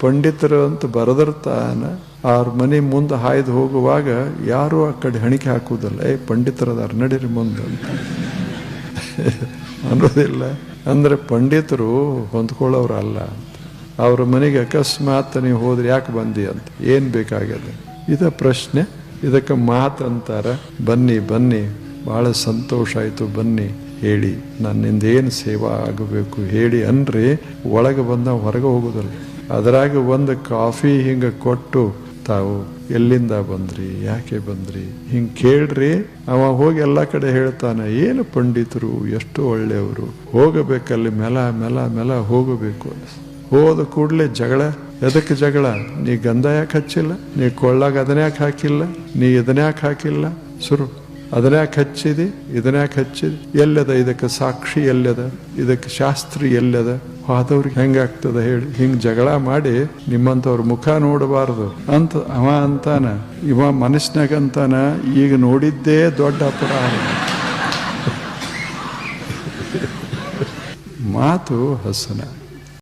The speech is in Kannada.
ಪಂಡಿತರು ಅಂತ ಬರೆದಿರ್ತಾನ ಅವ್ರ ಮನೆ ಮುಂದೆ ಹಾಯ್ದು ಹೋಗುವಾಗ ಯಾರು ಆ ಕಡೆ ಹಣಿಕೆ ಹಾಕುವುದಲ್ಲ. ಏ, ಪಂಡಿತರದಾರ, ನಡೀರಿ ಮುಂದೆ ಅಂತ. ಅನ್ನೋದಿಲ್ಲ. ಅಂದ್ರೆ ಪಂಡಿತರು ಹೊಂದ್ಕೊಳ್ಳೋರಲ್ಲ ಅಂತ. ಅವ್ರ ಮನೆಗೆ ಅಕಸ್ಮಾತ್ ನೀವು ಹೋದ್ರೆ ಯಾಕೆ ಬಂದಿ ಅಂತ. ಏನು ಬೇಕಾಗ್ಯದ? ಇದ ಪ್ರಶ್ನೆ. ಇದಕ್ಕೆ ಮಾತು ಅಂತಾರೆ. ಬನ್ನಿ ಬನ್ನಿ. ಬಹಳ ಸಂತೋಷ ಆಯ್ತು, ಬನ್ನಿ, ಹೇಳಿ. ನನ್ನಿಂದ ಏನು ಸೇವಾ ಆಗಬೇಕು ಹೇಳಿ ಅನ್ರಿ ಒಳಗೆ ಬಂದ ಹೊರಗೆ ಹೋಗುದಿಲ್ಲ. ಅದರಾಗ ಒಂದು ಕಾಫಿ ಹಿಂಗ ಕೊಟ್ಟು ತಾವು ಎಲ್ಲಿಂದ ಬಂದ್ರಿ, ಯಾಕೆ ಬಂದ್ರಿ, ಹಿಂಗೆ ಕೇಳ್ರಿ. ಅವ ಹೋಗಿ ಎಲ್ಲ ಕಡೆ ಹೇಳ್ತಾನೆ, ಏನು ಪಂಡಿತರು, ಎಷ್ಟು ಒಳ್ಳೆಯವರು ಹೋಗಬೇಕಲ್ಲಿ ಮೆಲ ಮೆಲ ಮೆಲ ಹೋಗಬೇಕು. ಹೋದ ಕೂಡಲೇ ಜಗಳ. ಎದಕ್ಕೆ ಜಗಳ? ನೀ ಗಂಧ ಯಾಕೆ ಹಚ್ಚಿಲ್ಲ? ನೀ ಕೊಳ್ಳಾಗ ಅದನ್ನ ಹಾಕಿಲ್ಲ? ನೀ ಇದನ್ನ ಹಾಕಿಲ್ಲ? ಸುರು ಅದನ್ನ ಯಾಕೆ ಹಚ್ಚಿದಿ? ಇದನ್ನ ಯಾಕೆ ಹಚ್ಚಿದಿ? ಎಲ್ಲದ? ಇದಕ್ಕೆ ಸಾಕ್ಷಿ ಎಲ್ಲದ? ಇದಕ್ಕೆ ಶಾಸ್ತ್ರಿ ಎಲ್ಲದ? ಆದವ್ರಿಗೆ ಹೆಂಗಾಗ್ತದ ಹೇಳಿ. ಹಿಂಗೆ ಜಗಳ ಮಾಡಿ ನಿಮ್ಮಂಥವ್ರ ಮುಖ ನೋಡಬಾರದು. ಅಂತ ಅವ ಅಂತಾನ, ಇವ ಮನಸ್ಸಿನಾಗಂತಾನ, ಈಗ ನೋಡಿದ್ದೇ ದೊಡ್ಡ ಅಪರಾಧ. ಮಾತು ಹಸನ.